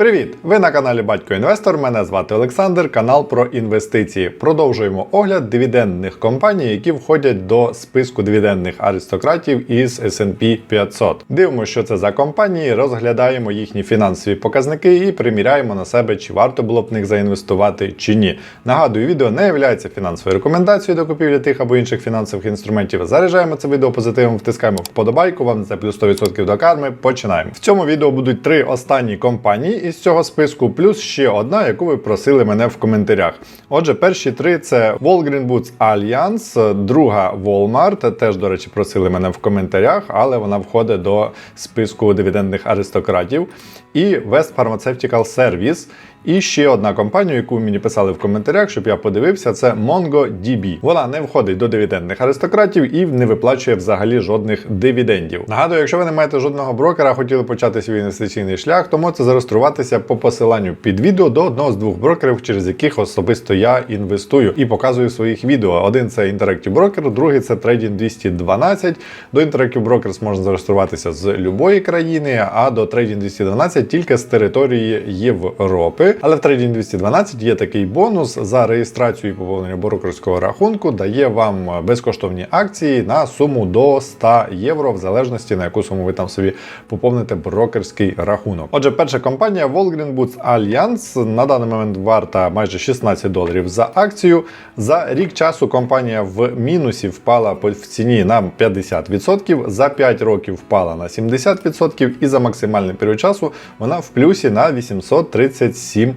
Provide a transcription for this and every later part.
Привіт! Ви на каналі Батько Інвестор. Мене звати Олександр, канал про інвестиції. Продовжуємо огляд дивідендних компаній, які входять до списку дивідендних аристократів із S&P 500. Дивимося, що це за компанії, розглядаємо їхні фінансові показники і приміряємо на себе, чи варто було б в них заінвестувати чи ні. Нагадую, відео не є фінансовою рекомендацією до купівлі тих або інших фінансових інструментів. Заряджаємо це відео позитивом, втискаємо вподобайку. Вам це плюс 100% до карми. Починаємо. В цьому відео будуть три останні компанії із цього списку, плюс ще одна, яку ви просили мене в коментарях. Отже, перші три це Walgreen Boots Alliance, друга Walmart. Теж, до речі, просили мене в коментарях, але вона входить до списку дивідендних аристократів. І West Pharmaceutical Service. І ще одна компанія, яку мені писали в коментарях, щоб я подивився, це MongoDB. Вона не входить до дивідендних аристократів і не виплачує взагалі жодних дивідендів. Нагадую, якщо ви не маєте жодного брокера, хотіли почати свій інвестиційний шлях, то можете зареєструватися по посиланню під відео до одного з двох брокерів, через яких особисто я інвестую і показую своїх відео. Один це Interactive Broker, другий це Trading 212. До Interactive Brokers можна зареєструватися з будь-якої країни, а до Trading 212 тільки з території Європи. Але в Trading 212 є такий бонус за реєстрацію і поповнення брокерського рахунку, дає вам безкоштовні акції на суму до 100 євро, в залежності на яку суму ви там собі поповните брокерський рахунок. Отже, перша компанія Walgreen Boots Alliance на даний момент варта майже 16 доларів за акцію. За рік часу компанія в мінусі впала в ціні на 50%, за 5 років впала на 70% і за максимальний період часу вона в плюсі на 837%. belirteyim.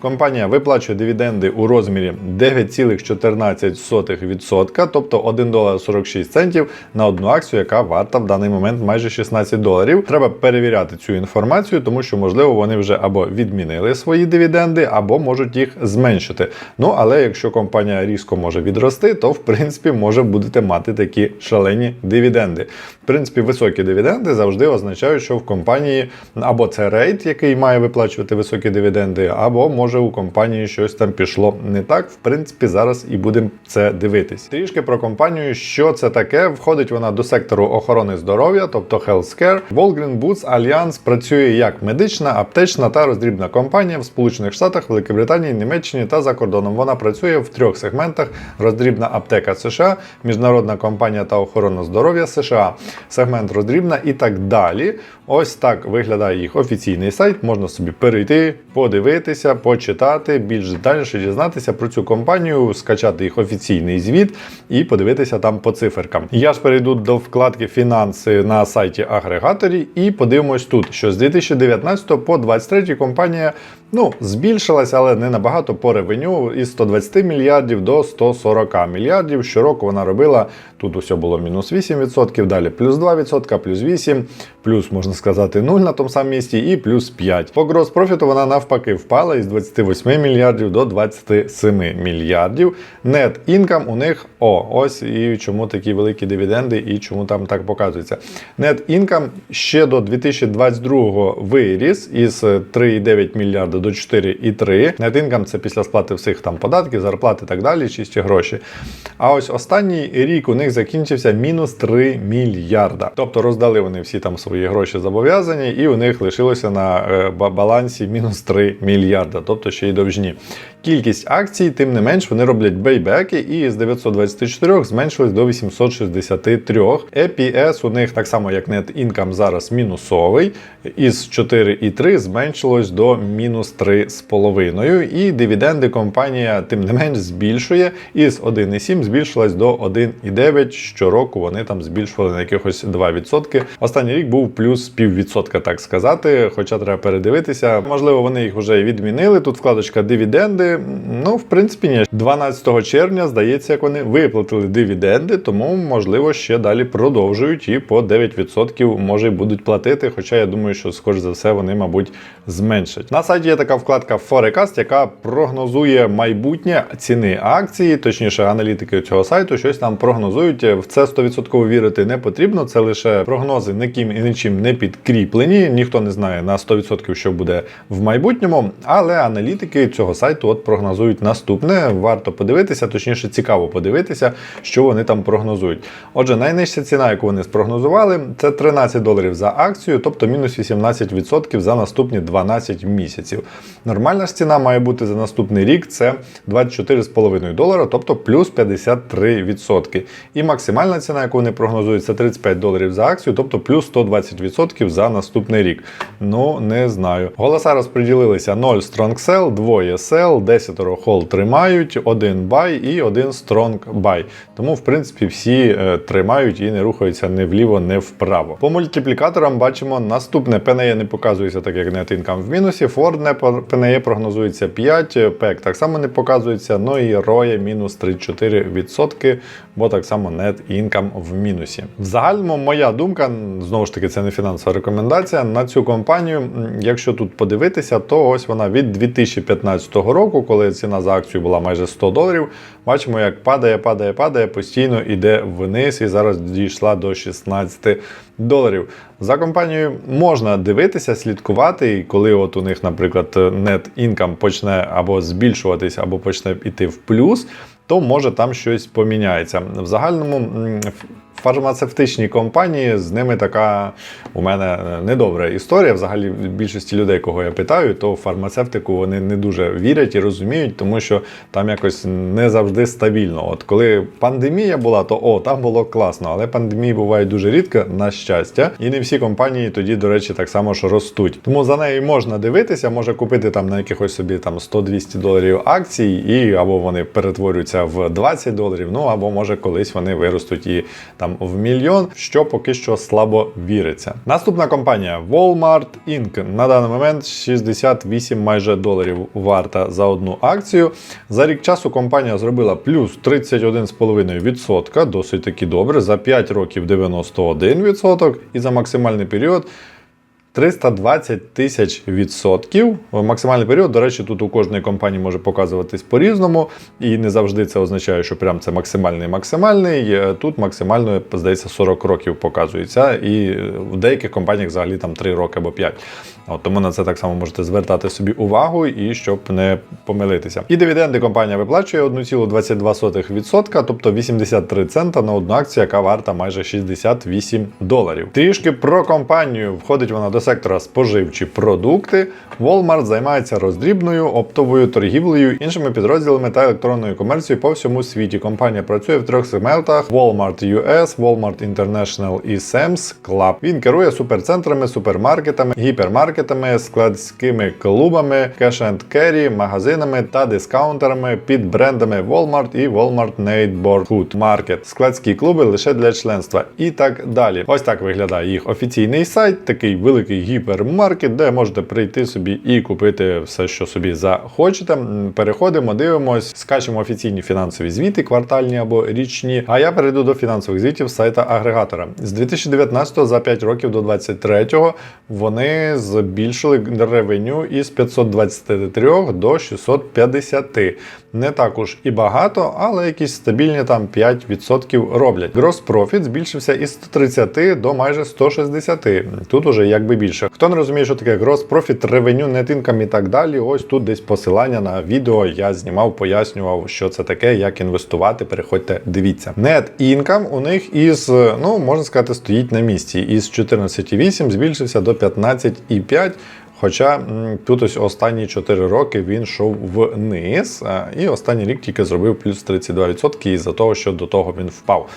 Компанія виплачує дивіденди у розмірі 9,14%, тобто 1 долар 46 центів на одну акцію, яка варта в даний момент майже 16 доларів. Треба перевіряти цю інформацію, тому що, можливо, вони вже або відмінили свої дивіденди, або можуть їх зменшити. Ну, але якщо компанія різко може відрости, то в принципі може будете мати такі шалені дивіденди. В принципі, високі дивіденди завжди означають, що в компанії або це рейд, який має виплачувати високі дивіденди, або може у компанії щось там пішло не так. В принципі, зараз і будемо це дивитись. Трішки про компанію, що це таке. Входить вона до сектору охорони здоров'я, тобто Healthcare. Walgreen Boots Alliance працює як медична, аптечна та роздрібна компанія в Сполучених Штатах, Великобританії, Німеччині та за кордоном. Вона працює в трьох сегментах: роздрібна аптека США, міжнародна компанія та охорона здоров'я США, сегмент роздрібна і так далі. Ось так виглядає їх офіційний сайт. Можна собі перейти, подивитися, почитати, більш детальніше дізнатися про цю компанію, скачати їх офіційний звіт і подивитися там по циферкам. Я ж перейду до вкладки фінанси на сайті агрегаторі і подивимось тут, що з 2019 по 2023 компанія ну, збільшилась, але не набагато по ревеню із 120 мільярдів до 140 мільярдів. Щороку вона робила тут усе було мінус 8%, далі плюс 2%, плюс 8%, плюс можна сказати 0 на тому самому місці і плюс 5. По грос профіту вона навпаки впала із 28 мільярдів до 27 мільярдів. Нет інкам у них о, ось і чому такі великі дивіденди, і чому там так показується. Нет інкам ще до 2022 виріс із 3,9 мільярда до 4,3. Net income це після сплати всіх там податків, зарплати і так далі, чисті гроші. А ось останній рік у них закінчився мінус 3 мільярда. Тобто роздали вони всі там свої гроші зобов'язані, і у них лишилося на е, балансі мінус 3 мільярда, тобто ще й довжні. Кількість акцій, тим не менш, вони роблять бейбеки і з 924 зменшились до 863. EPS у них так само, як Net Income зараз мінусовий, із 4,3 зменшилось до мінус 3,5. І дивіденди компанія тим не менш збільшує. Із 1,7 збільшилась до 1,9. Щороку вони там збільшували на якихось 2%. Останній рік був плюс піввідсотка, так сказати. Хоча треба передивитися. Можливо, вони їх вже відмінили. Тут вкладочка дивіденди. Ну, в принципі, ні. 12 червня, здається, як вони виплатили дивіденди, тому, можливо, ще далі продовжують і по 9% може будуть платити. Хоча я думаю, що, скоріш за все, вони, мабуть, зменшать. На сайті є така вкладка Forecast, яка прогнозує майбутнє ціни акції, точніше, аналітики цього сайту щось там прогнозують. В це 100% вірити не потрібно. Це лише прогнози, ніким і нічим не підкріплені. Ніхто не знає на 100%, що буде в майбутньому, але аналітики цього сайту от прогнозують наступне. Варто подивитися, точніше, цікаво подивитися, що вони там прогнозують. Отже, найнижча ціна, яку вони спрогнозували, це 13 доларів за акцію, тобто мінус 18% за наступні 12 місяців. Нормальна ж ціна має бути за наступний рік це 24,5 долара, тобто плюс 53%. І максимальна ціна, яку вони прогнозують, це 35 доларів за акцію, тобто плюс 120% за наступний рік. Ну, не знаю. Голоса розподілилися 0 strong sell, 2 sell, 10 hold тримають, 1 buy і 1 strong buy. Тому, в принципі, всі е, тримають і не рухаються ні вліво, ні вправо. По мультиплікаторам бачимо наступне PNE не показується так, як net income в мінусі. Ford не по- PNE прогнозується 5, PEC так само не показується. Ну і ROE мінус 34%, бо так само net income в мінусі. В загальному моя думка, знову ж таки, це не фінансова рекомендація. На цю компанію, якщо тут подивитися, то ось вона від 2015 року, коли ціна за акцію була майже 100 доларів. Бачимо, як падає, падає, падає, постійно йде вниз і зараз дійшла до 16 доларів. За компанією можна дивитися, слідкувати, і коли от у них, наприклад, net income почне або збільшуватись, або почне йти в плюс, то може там щось поміняється. В загальному фармацевтичні компанії з ними така у мене е, недобра історія. Взагалі, більшості людей, кого я питаю, то в фармацевтику вони не дуже вірять і розуміють, тому що там якось не завжди стабільно. От коли пандемія була, то о, там було класно, але пандемії бувають дуже рідко, на щастя, і не всі компанії тоді, до речі, так само ж ростуть. Тому за нею можна дивитися, може купити там на якихось собі там 100-200 доларів акцій, і або вони перетворюються в 20 доларів, ну або може колись вони виростуть і там в мільйон, що поки що слабо віриться. Наступна компанія Walmart Inc. На даний момент 68 майже доларів варта за одну акцію. За рік часу компанія зробила плюс 31,5%, досить таки добре. За 5 років 91% і за максимальний період 320 тисяч відсотків. Максимальний період, до речі, тут у кожної компанії може показуватись по-різному, і не завжди це означає, що прям це максимальний максимальний. Е, Тут максимально, здається, 40 років показується, і в деяких компаніях взагалі там 3 роки або 5. От, тому на це так само можете звертати собі увагу і щоб не помилитися. І дивіденди компанія виплачує 1,22%, тобто 83 цента на одну акцію, яка варта майже 68 доларів. Трішки про компанію входить вона до сектора споживчі продукти. Walmart займається роздрібною, оптовою торгівлею, іншими підрозділами та електронною комерцією по всьому світі. Компанія працює в трьох сегментах: Walmart US, Walmart International і Sam's Club. Він керує суперцентрами, супермаркетами, гіпермаркетами, складськими клубами, cash and carry, магазинами та дискаунтерами під брендами Walmart і Walmart Neighborhood Market. Складські клуби лише для членства і так далі. Ось так виглядає їх офіційний сайт, такий великий гіпермаркет, де можете прийти собі і купити все, що собі захочете. Переходимо, дивимось, скачемо офіційні фінансові звіти, квартальні або річні. А я перейду до фінансових звітів сайта агрегатора. З 2019 за 5 років до 2023 вони збільшили ревеню із 523 до 650. Не також і багато, але якісь стабільні там 5% роблять. Gross profit збільшився із 130 до майже 160. Тут уже якби більше. Хто не розуміє, що таке gross profit, revenue, net income і так далі. Ось тут десь посилання на відео я знімав, пояснював, що це таке, як інвестувати. Переходьте, дивіться. Net income у них із, ну можна сказати, стоїть на місці. Із 14,8 збільшився до 15,5. Хоча тут ось останні 4 роки він йшов вниз, і останній рік тільки зробив плюс 32% із-за того, що до того він впав.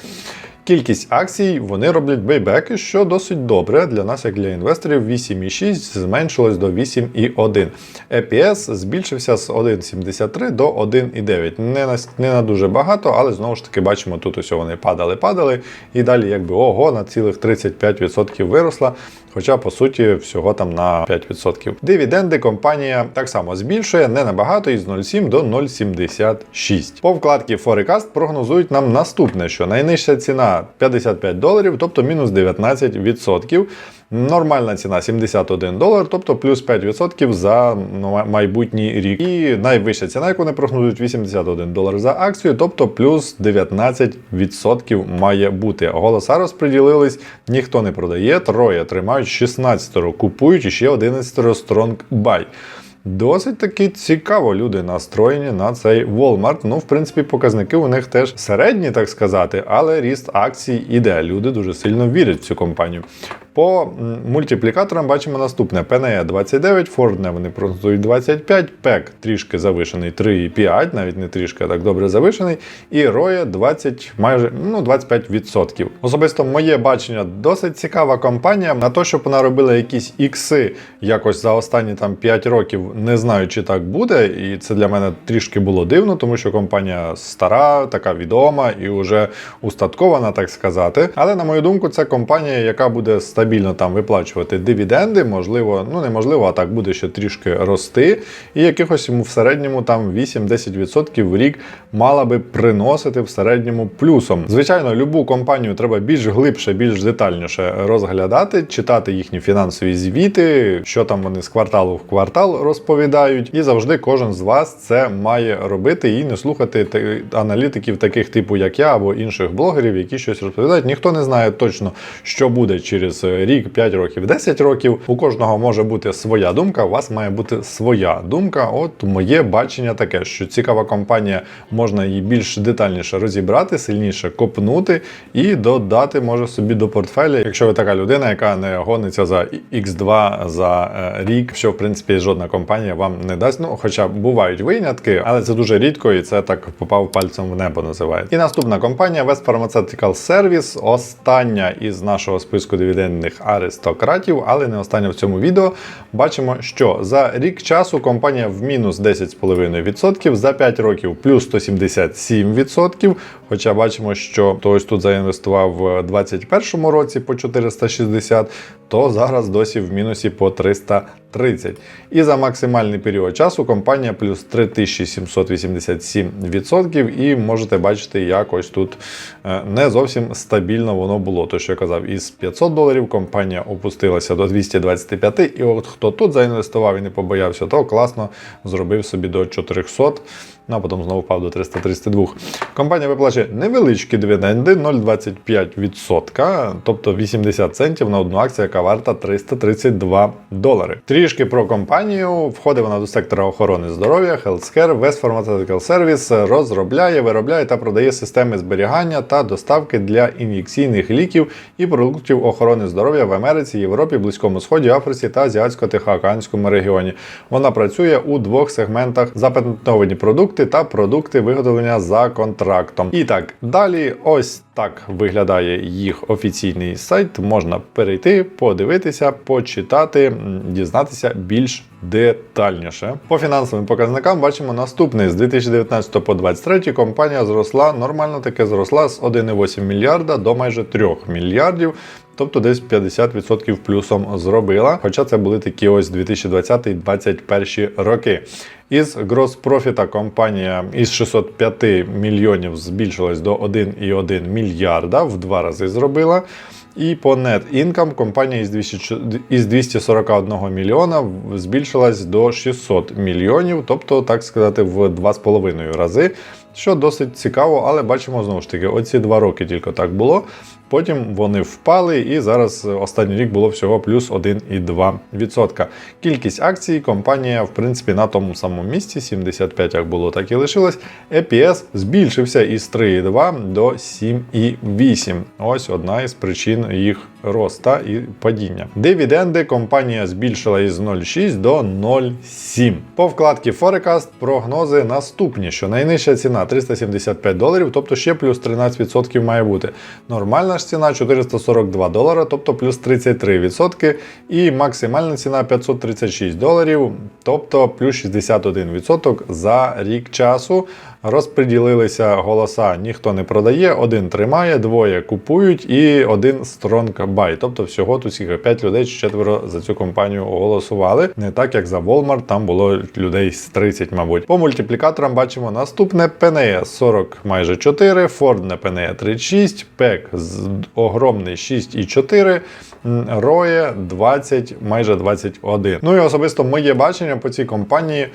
Кількість акцій вони роблять бейбеки, що досить добре для нас, як для інвесторів. 8,6 зменшилось до 8,1. EPS збільшився з 1,73 до 1,9. Не на, не на дуже багато, але знову ж таки бачимо, тут ось вони падали, падали, і далі якби ого, на цілих 35% виросла. Хоча, по суті, всього там на 5%. Дивіденди компанія так само збільшує, не набагато із 0,7 до 0,76. По вкладці Forecast прогнозують нам наступне, що найнижча ціна 55 доларів, тобто мінус 19%. Нормальна ціна 71 долар, тобто плюс 5% за ну, майбутній рік. І найвища ціна, яку вони прогнозують, 81 долар за акцію, тобто плюс 19% має бути. Голоса розподілились, ніхто не продає, троє тримають, 16 купують і ще 11 strong buy. Досить таки цікаво люди настроєні на цей Walmart. Ну, в принципі, показники у них теж середні, так сказати, але ріст акцій іде. Люди дуже сильно вірять в цю компанію. По мультиплікаторам бачимо наступне: PNE 29, Ford вони прогнозують 25, PEC трішки завишений 3,5, навіть не трішки, а так добре завишений. І ROE 20, майже ну, 25%. Особисто моє бачення досить цікава компанія. На те, щоб вона робила якісь ікси якось за останні там 5 років, не знаю, чи так буде. І це для мене трішки було дивно, тому що компанія стара, така відома і вже устаткована, так сказати. Але на мою думку, це компанія, яка буде стабільно там виплачувати дивіденди, можливо, ну неможливо, а так буде ще трішки рости. І якихось йому в середньому там 8-10% в рік мала би приносити в середньому плюсом. Звичайно, любу компанію треба більш глибше, більш детальніше розглядати, читати їхні фінансові звіти, що там вони з кварталу в квартал розповідають. І завжди кожен з вас це має робити і не слухати аналітиків, таких типу, як я, або інших блогерів, які щось розповідають. Ніхто не знає точно, що буде через рік, 5 років, 10 років. У кожного може бути своя думка, у вас має бути своя думка. От моє бачення таке, що цікава компанія можна її більш детальніше розібрати, сильніше копнути і додати може собі до портфеля, якщо ви така людина, яка не гониться за X2 за е, рік, що в принципі жодна компанія вам не дасть. Ну, хоча бувають винятки, але це дуже рідко, і це так попав пальцем в небо. Називають. І наступна компанія West Pharmaceutical Service, остання із нашого списку дивідендних аристократів, але не останнє в цьому відео. Бачимо, що за рік часу компанія в мінус 10,5%, за 5 років плюс 177%. Хоча бачимо, що хтось тут заінвестував в 2021 році по 460, то зараз досі в мінусі по 330. І за максимальний період часу компанія плюс 3787%. І можете бачити, як ось тут е, не зовсім стабільно воно було. То, що я казав, із 500 доларів компанія опустилася до 225. І от хто тут заінвестував і не побоявся, то класно зробив собі до 400. Ну, а потім знову впав до 332. Компанія виплачує невеличкі дивіденди 0,25%, тобто 80 центів на одну акцію, яка варта 332 долари. Трішки про компанію. Входить вона до сектора охорони здоров'я, Healthcare, West Pharmaceutical Service розробляє, виробляє та продає системи зберігання та доставки для ін'єкційних ліків і продуктів охорони здоров'я в Америці, Європі, Близькому Сході, Африці та Азіатсько-Тихоокеанському регіоні. Вона працює у двох сегментах запатентовані продукти та продукти виготовлення за контрактом. І так далі, ось так виглядає їх офіційний сайт. Можна перейти, подивитися, почитати, дізнатися більш детальніше. По фінансовим показникам бачимо наступний з 2019 по 2023 компанія зросла нормально таке зросла з 1,8 мільярда до майже 3 мільярдів. Тобто десь 50% плюсом зробила. Хоча це були такі ось 2020-2021 роки. Із грос-профіта компанія із 605 мільйонів збільшилась до 1,1 мільярда, в два рази зробила. І по net income компанія із 200 із 241 мільйона збільшилась до 600 мільйонів, тобто, так сказати, в 2,5 рази. Що досить цікаво, але бачимо знову ж таки, оці два роки тільки так було. Потім вони впали, і зараз останній рік було всього плюс 1,2%. Кількість акцій компанія, в принципі, на тому самому місці, 75 як було, так і лишилось. EPS збільшився із 3,2 до 7,8. Ось одна із причин їх роста і падіння. Дивіденди компанія збільшила із 0,6 до 0,7. По вкладці Forecast прогнози наступні, що найнижча ціна 375 доларів, тобто ще плюс 13% має бути. Нормальна ж ціна 442 долара, тобто плюс 33%. І максимальна ціна 536 доларів, тобто плюс 61% за рік часу. Розподілилися голоса, ніхто не продає, один тримає, двоє купують і один buy. Тобто всього тут скільки 5 людей чи четверо за цю компанію голосували. Не так як за Walmart, там було людей з 30, мабуть. По мультиплікаторам бачимо наступне PNE 40 майже 4, Ford на PNE 36, PEC з огромний 6,4, м, ROE 20, майже 21. Ну і особисто моє бачення по цій компанії.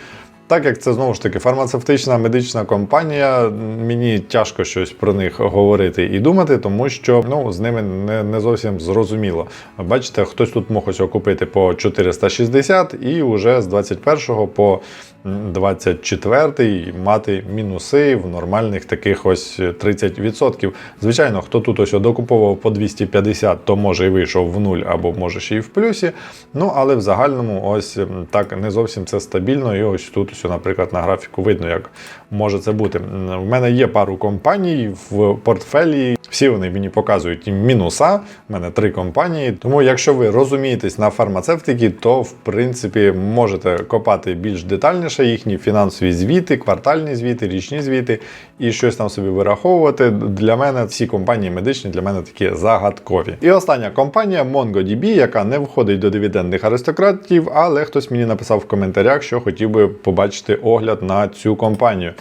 Так як це знову ж таки фармацевтична медична компанія, мені тяжко щось про них говорити і думати, тому що ну, з ними не, не зовсім зрозуміло. Бачите, хтось тут мог ось його купити по 460 і вже з 21 по 24 мати мінуси в нормальних таких ось 30%. Звичайно, хто тут ось докуповував по 250, то може і вийшов в нуль або може ще й в плюсі. Ну але в загальному ось так не зовсім це стабільно. І ось тут, ось, наприклад, на графіку видно, як може це бути. В мене є пару компаній в портфелі. Всі вони мені показують мінуса. У мене три компанії. Тому, якщо ви розумієтесь на фармацевтиці, то в принципі можете копати більш детальніше їхні фінансові звіти, квартальні звіти, річні звіти і щось там собі вираховувати. Для мене всі компанії медичні для мене такі загадкові. І остання компанія MongoDB, яка не входить до дивідендних аристократів, але хтось мені написав в коментарях, що хотів би побачити огляд на цю компанію.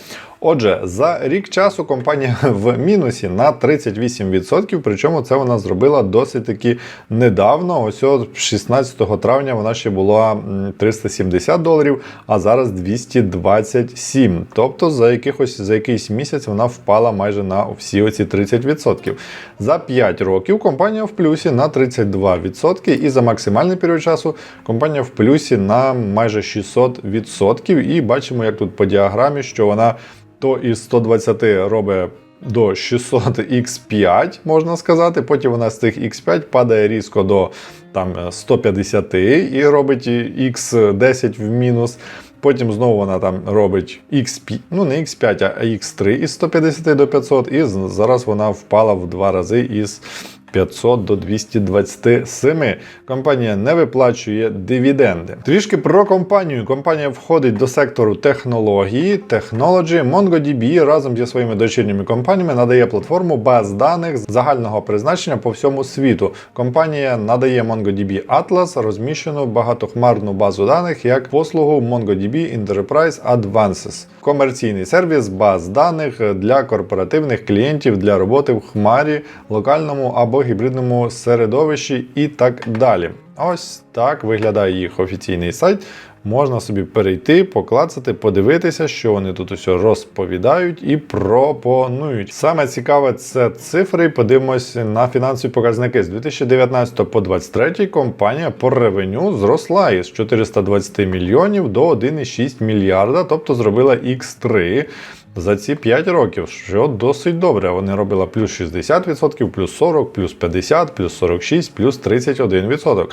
Отже, за рік часу компанія в мінусі на 38%, причому це вона зробила досить таки недавно. Ось от 16 травня вона ще була 370 доларів, а зараз 227. Тобто за якихось за якийсь місяць вона впала майже на всі оці 30%. За 5 років компанія в плюсі на 32%, і за максимальний період часу компанія в плюсі на майже 600%. І бачимо, як тут по діаграмі, що вона то із 120 робить до 600x5, можна сказати. Потім вона з цих x5 падає різко до там, 150 і робить x10 в мінус. Потім знову вона там робить X5, ну не X5, а X3 із 150 до 500, і зараз вона впала в два рази із 500 до 227. Компанія не виплачує дивіденди. Трішки про компанію. Компанія входить до сектору технології, Technology. MongoDB разом зі своїми дочірніми компаніями надає платформу баз даних загального призначення по всьому світу. Компанія надає MongoDB Atlas, розміщену багатохмарну базу даних як послугу MongoDB Enterprise Advances. Комерційний сервіс баз даних для корпоративних клієнтів для роботи в хмарі, локальному або гібридному середовищі і так далі. Ось так виглядає їх офіційний сайт. Можна собі перейти, поклацати, подивитися, що вони тут усе розповідають і пропонують. Саме цікаве це цифри. Подивимось на фінансові показники. З 2019 по 2023 компанія по ревеню зросла із 420 мільйонів до 1,6 мільярда, тобто зробила X3 за ці 5 років, що досить добре. Вони робила плюс 60%, плюс 40, плюс 50, плюс 46, плюс 31%.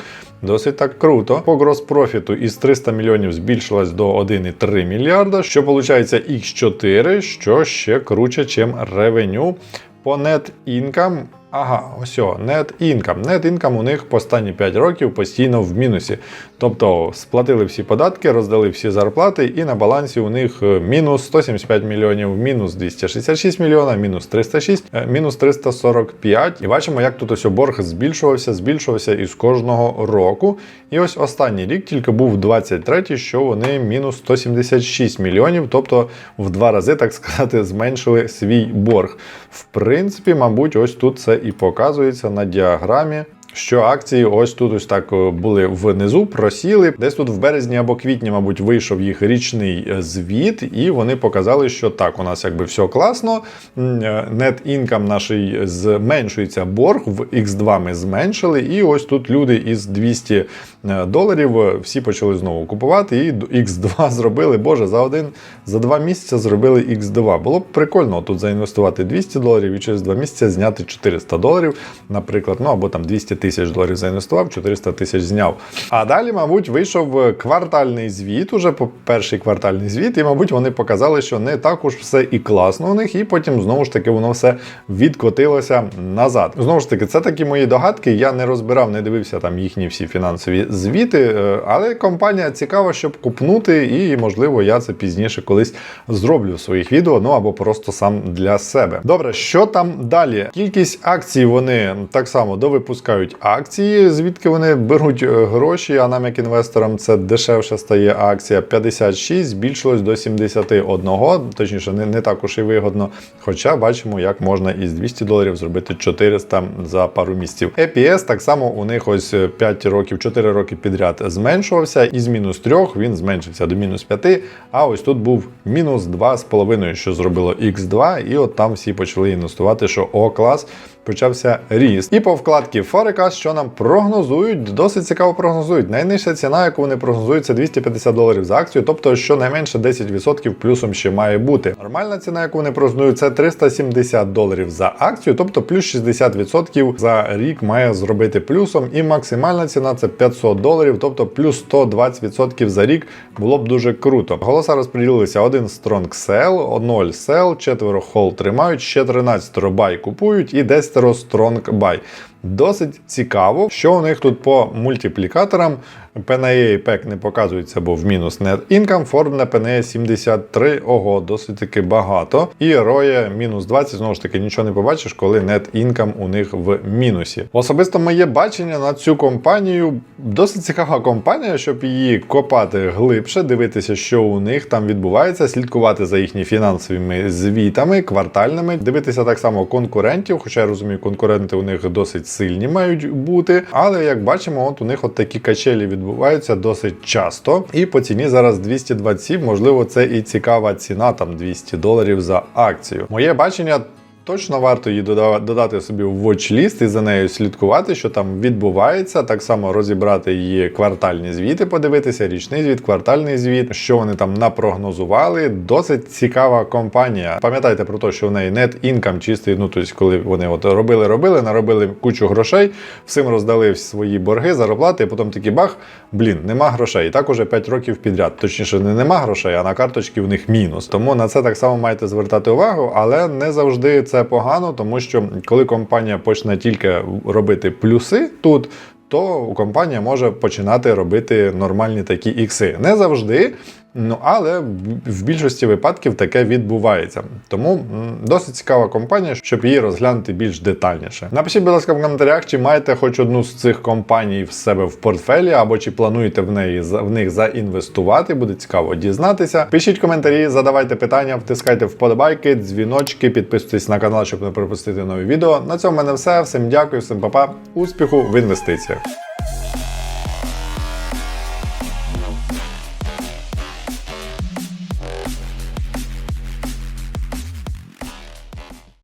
Досить так круто. По гроспрофіту із 300 мільйонів збільшилась до 1,3 мільярда, що виходить X4, що ще круче, чим ревеню. По net income Ага, ось о, net income. Net income у них останні 5 років постійно в мінусі. Тобто сплатили всі податки, роздали всі зарплати, і на балансі у них е, мінус 175 мільйонів, мінус 266 мільйона, мінус 306, е, мінус 345. І бачимо, як тут ось борг збільшувався, збільшувався із кожного року. І ось останній рік тільки був 23-й, що вони мінус 176 мільйонів, тобто в два рази, так сказати, зменшили свій борг. В принципі, мабуть, ось тут це і показується на діаграмі. Що акції ось тут ось так е, були внизу, просіли. Десь тут в березні або квітні, мабуть, вийшов їх річний е, звіт, і вони показали, що так, у нас якби все класно. Net income наш зменшується борг, в X2 ми зменшили. І ось тут люди із 200 е, доларів е, всі почали знову купувати. І до X2 зробили. Боже, за один за два місяці зробили X2. Було б прикольно тут заінвестувати 200 доларів і через два місяці зняти 400 доларів, наприклад, ну або там 200 тисяч доларів заінвестував, 400 тисяч зняв. А далі, мабуть, вийшов квартальний звіт, уже перший квартальний звіт, і, мабуть, вони показали, що не так уж все і класно у них, і потім знову ж таки воно все відкотилося назад. Знову ж таки, це такі мої догадки. Я не розбирав, не дивився там їхні всі фінансові звіти, е, але компанія цікава, щоб купнути, і можливо я це пізніше колись зроблю в своїх відео, ну або просто сам для себе. Добре, що там далі? Кількість акцій вони так само довипускають купують акції, звідки вони беруть е, гроші, а нам, як інвесторам, це дешевше стає акція. 56 збільшилось до 71, точніше, не, не також і вигодно. Хоча бачимо, як можна із 200 доларів зробити 400 за пару місяців. EPS так само у них ось 5 років, 4 роки підряд зменшувався, із мінус 3 він зменшився до мінус 5, а ось тут був мінус 2,5, що зробило X2, і от там всі почали інвестувати, що о клас. Почався ріст. І по вкладці Forecast, що нам прогнозують, досить цікаво прогнозують. Найнижча ціна, яку вони прогнозують, це 250 доларів за акцію, тобто щонайменше 10% плюсом ще має бути. Нормальна ціна, яку вони прогнозують, це 370 доларів за акцію, тобто плюс 60% за рік має зробити плюсом. І максимальна ціна це 500 доларів, тобто плюс 120% за рік було б дуже круто. Голоса розподілилися: один strong sell, 0 sell, четверо hold тримають, ще 13 buy купують і 10 strong buy. Досить цікаво, що у них тут по мультиплікаторам. PNE і PEC не показується, бо в мінус net income, Ford на PNE 73, ого, досить таки багато. І ROE мінус 20, знову ж таки, нічого не побачиш, коли net income у них в мінусі. Особисто моє бачення на цю компанію досить цікава компанія, щоб її копати глибше, дивитися, що у них там відбувається, слідкувати за їхніми фінансовими звітами, квартальними, дивитися так само конкурентів, хоча я розумію, конкуренти у них досить сильні мають бути. Але як бачимо, от у них от такі качелі відбуваються досить часто. І по ціні зараз 227, можливо, це і цікава ціна, там 200 доларів за акцію. Моє бачення. Точно варто її дода- додати собі в watch-ліст і за нею слідкувати, що там відбувається. Так само розібрати її квартальні звіти, подивитися, річний звіт, квартальний звіт, що вони там напрогнозували. Досить цікава компанія. Пам'ятайте про те, що в неї net income чистий. Ну тобто, коли вони от робили, робили, наробили кучу грошей, всім роздали свої борги, зароблати, і потім такі бах, блін, нема грошей. І так уже 5 років підряд. Точніше, не нема грошей, а на карточці в них мінус. Тому на це так само маєте звертати увагу, але не завжди це погано, тому що коли компанія почне тільки робити плюси тут. То компанія може починати робити нормальні такі ікси. Не завжди, ну але в більшості випадків таке відбувається. Тому досить цікава компанія, щоб її розглянути більш детальніше. Напишіть, будь ласка, в коментарях, чи маєте хоч одну з цих компаній в себе в портфелі, або чи плануєте в неї в них заінвестувати. Буде цікаво дізнатися. Пишіть коментарі, задавайте питання, втискайте вподобайки, дзвіночки, підписуйтесь на канал, щоб не пропустити нові відео. На цьому в мене все. Всім дякую, всім па-па. успіху в інвестиціях. later.